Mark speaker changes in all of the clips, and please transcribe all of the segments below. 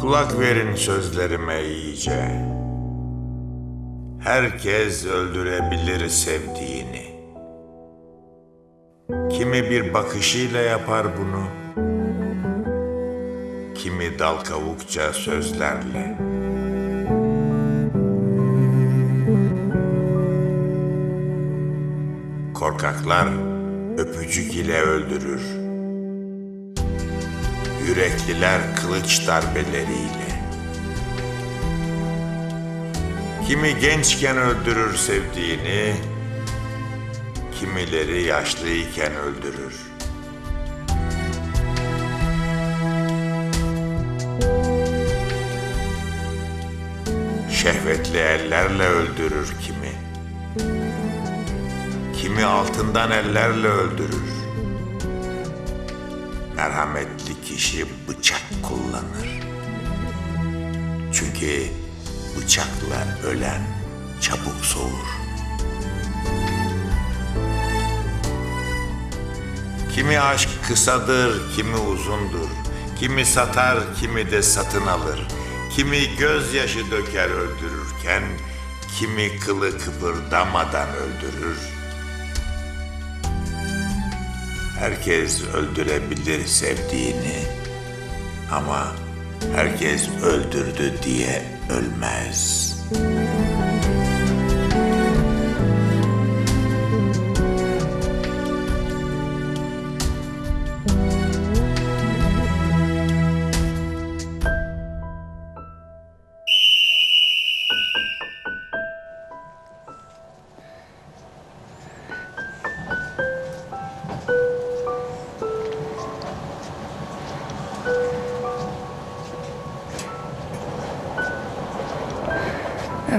Speaker 1: Kulak verin sözlerime iyice. Herkes öldürebilir sevdiğini. Kimi bir bakışıyla yapar bunu. Kimi dal kavukça sözlerle. Korkaklar öpücük ile öldürür. Yürekliler kılıç darbeleriyle. Kimi gençken öldürür sevdiğini, kimileri yaşlıyken öldürür. Şehvetli ellerle öldürür kimi. Kimi altından ellerle öldürür. Merhametli kişi bıçak kullanır. Çünkü bıçakla ölen çabuk soğur. Kimi aşk kısadır, kimi uzundur. Kimi satar, kimi de satın alır. Kimi gözyaşı döker öldürürken, kimi kılı kıpırdamadan öldürür. Herkes öldürebilir sevdiğini. Ama herkes öldürdü diye ölmez.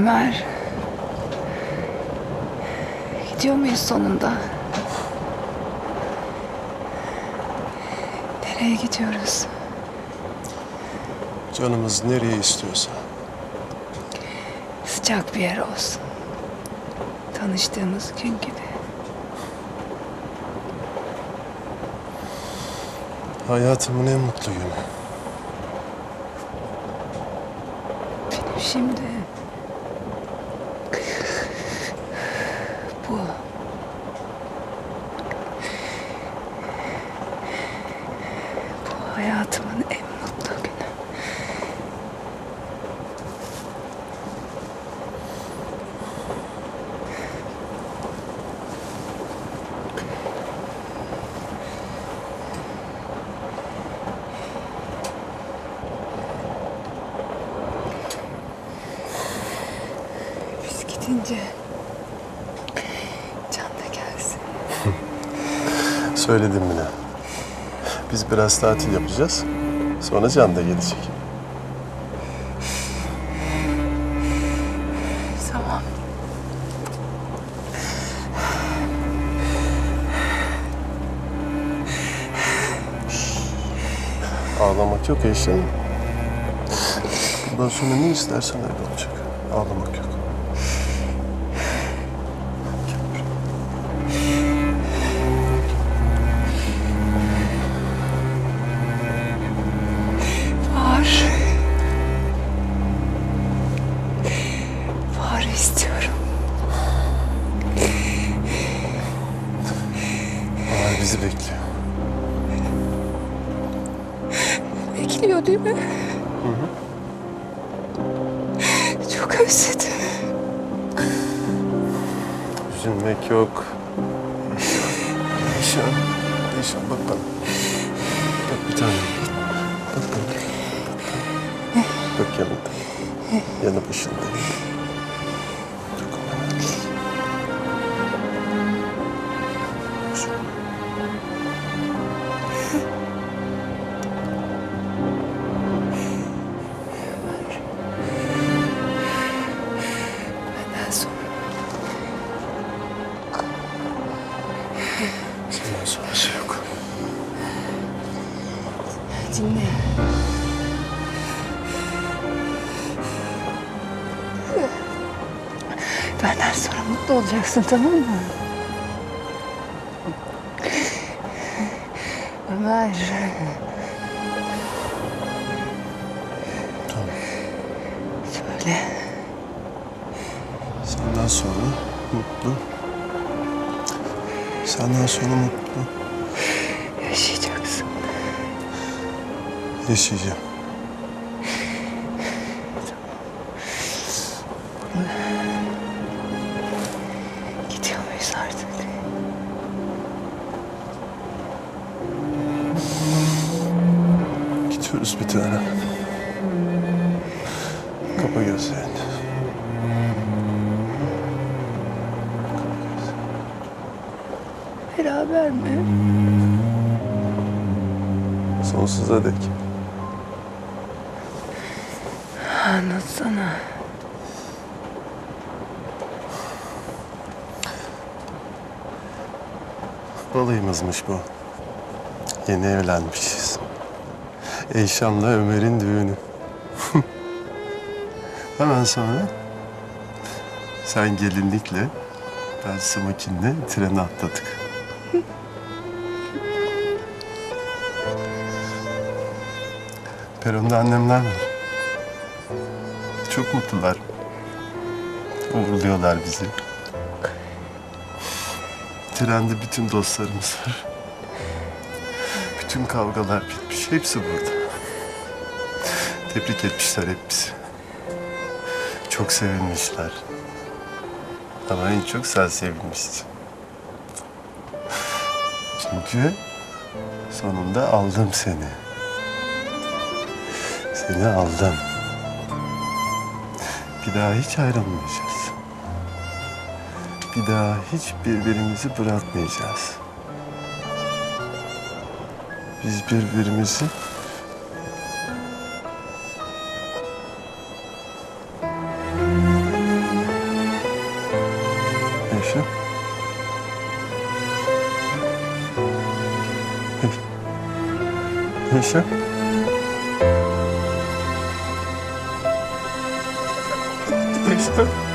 Speaker 2: Ömer. Gidiyor muyuz sonunda? Nereye gidiyoruz?
Speaker 3: Canımız nereye istiyorsa.
Speaker 2: Sıcak bir yer olsun. Tanıştığımız gün gibi.
Speaker 3: Hayatımın en mutlu günü.
Speaker 2: Benim şimdi... Bu. Bu hayatımın en mutlu günü. Biz gidince Can da gelsin.
Speaker 3: Söyledim bile. Biz biraz tatil yapacağız. Sonra Can da gelecek.
Speaker 2: Tamam.
Speaker 3: Ağlamak yok Eşen. Bundan sonra ne istersen öyle olacak. Ağlamak yok. Bekliyor
Speaker 2: değil mi? Çok özledim.
Speaker 3: Üzülmek yok. Eşan. Eşan bak bana. Bak bir tane. Bak bana. Bak yanında. Yanı başında.
Speaker 2: Benden sonra mutlu olacaksın tamam mı? Ömer. Söyle.
Speaker 3: Senden sonra mutlu. Senden sonra mutlu
Speaker 2: Yaşayacaksın.
Speaker 3: yaşayacağım.
Speaker 2: Gidiyor artık?
Speaker 3: Gidiyoruz bir tane. Kapa gözlerini.
Speaker 2: Beraber mi?
Speaker 3: Sonsuza dek.
Speaker 2: Anlatsana.
Speaker 3: Balayımızmış bu. Yeni evlenmişiz. Eyşan'la Ömer'in düğünü. Hemen sonra sen gelinlikle, ben smokinle trene atladık. Peronda annemler var. Çok mutlular. Uğurluyorlar bizi. Trende bütün dostlarımız var. Bütün kavgalar bitmiş. Hepsi burada. Tebrik etmişler hep bizi. Çok sevinmişler. Ama en çok sen sevinmişsin. Çünkü sonunda aldım seni. Seni aldım. Bir daha hiç ayrılmayacağız. Bir daha hiç birbirimizi bırakmayacağız. Biz birbirimizi Yaşa. Yaşa. Yaşa.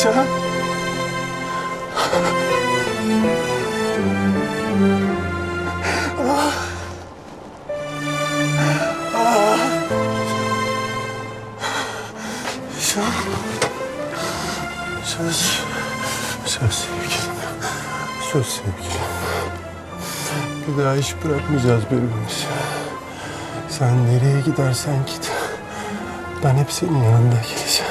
Speaker 3: Yaşa. Yaşa. Söz. Söz sevgilim. Söz sevgilim. Bir daha hiç bırakmayacağız birbirimizi. Sen nereye gidersen git. Ben hep senin yanında geleceğim.